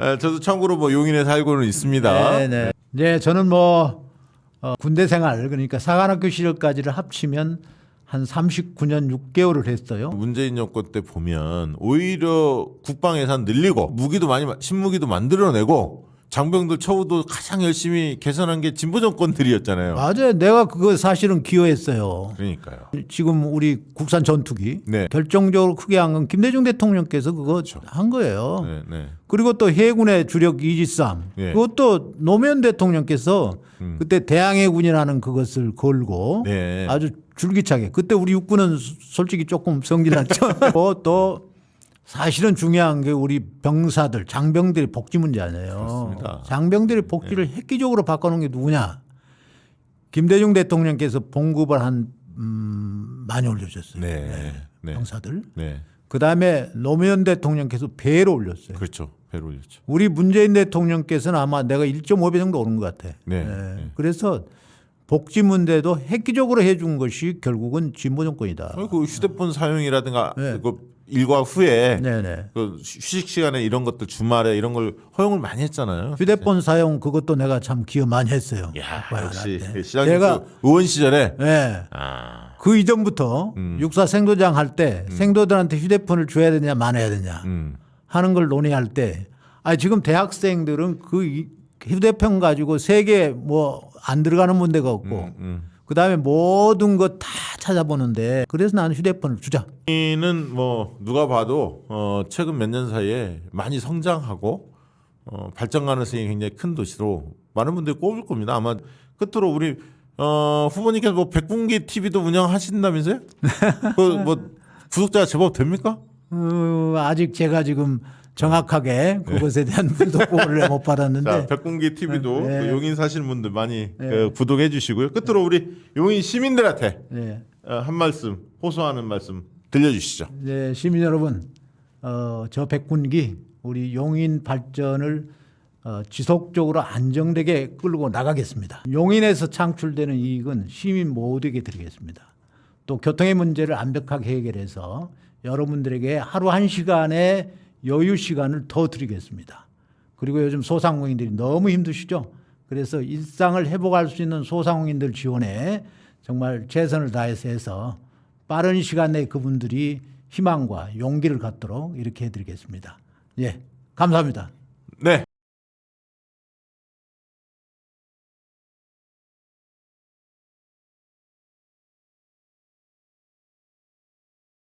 에, 저도 참고로 뭐 용인에 살고는 있습니다. 네, 네. 네, 저는 뭐 어, 군대 생활 그러니까 사관학교 시절까지를 합치면 한 39년 6개월을 했어요. 문재인 정권 때 보면 오히려 국방 예산 늘리고 무기도 많이 마- 신무기도 만들어내고 장병들 처우도 가장 열심히 개선한 게 진보 정권들이었잖아요. 맞아요. 내가 그거 사실은 기여했어요. 그러니까요. 지금 우리 국산 전투기 네. 결정적으로 크게 한 건 김대중 대통령께서 그거 한 거예요. 네, 네. 그리고 또 해군의 주력 이지삼 예. 그것도 노무현 대통령께서 그때 대항해군이라는 그것을 걸고 네. 아주 줄기차게 그때 우리 육군은 소- 솔직히 조금 성질났죠. 또, 또 사실은 중요한 게 우리 병사들 장병들의 복지 문제 아니에요. 그렇습니다. 장병들의 복지를 획기적으로 바꿔놓은 게 누구냐? 김대중 대통령께서 봉급을 한 음, 많이 올려줬어요. 네. 네. 병사들. 네. 그 다음에 노무현 대통령께서 배로 올렸어요. 그렇죠. 배로 올렸죠. 우리 문재인 대통령께서는 아마 내가 1.5배 정도 오른 것 같아. 네. 예. 네. 그래서 복지 문제도 획기적으로 해준 것이 결국은 진보 정권이다. 어, 그 휴대폰 사용이라든가 네. 그 일과 후에 네네. 그 휴식 시간에 이런 것들 주말에 이런 걸 허용을 많이 했잖아요. 휴대폰 사용 그것도 내가 참 기여 많이 했어요. 야, 역시 내가 그 의원 시절에 예. 아, 그 이전부터 음. 육사 생도장 할때 생도들한테 휴대폰을 줘야 되냐 말아야 되냐 음. 하는 걸 논의할 때, 아 지금 대학생들은 그 이- 휴대폰 가지고 세계 뭐 안 들어가는 문제가 없고, 음, 음. 그 다음에 모든 거 다 찾아보는데, 그래서 나는 휴대폰을 주자. 이는 뭐 누가 봐도 어, 최근 몇 년 사이에 많이 성장하고 어, 발전 가능성이 굉장히 큰 도시로 많은 분들이 꼽을 겁니다. 아마 끝으로 우리 어, 후보님께서 뭐 백분기 TV도 운영하신다면서요? 그 뭐 구독자가 제법 됩니까? 어, 아직 제가 지금 정확하게 그것에 대한 불독보를 못 자, 받았는데, 백분기 TV도 네. 그 용인 사시는 분들 많이 그 구독해 주시고요. 끝으로 우리 용인 시민들한테 네. 어, 한 말씀, 호소하는 말씀 들려주시죠. 네, 시민 여러분, 어, 저 백군기 우리 용인 발전을 어, 지속적으로 안정되게 끌고 나가겠습니다. 용인에서 창출되는 이익은 시민 모두에게 드리겠습니다. 또 교통의 문제를 완벽하게 해결해서 여러분들에게 하루 한 시간의 여유 시간을 더 드리겠습니다. 그리고 요즘 소상공인들이 너무 힘드시죠? 그래서 일상을 회복할 수 있는 소상공인들 지원에 정말 최선을 다해서 해서 빠른 시간 내에 그분들이 희망과 용기를 갖도록 이렇게 해드리겠습니다. 예, 감사합니다. 네.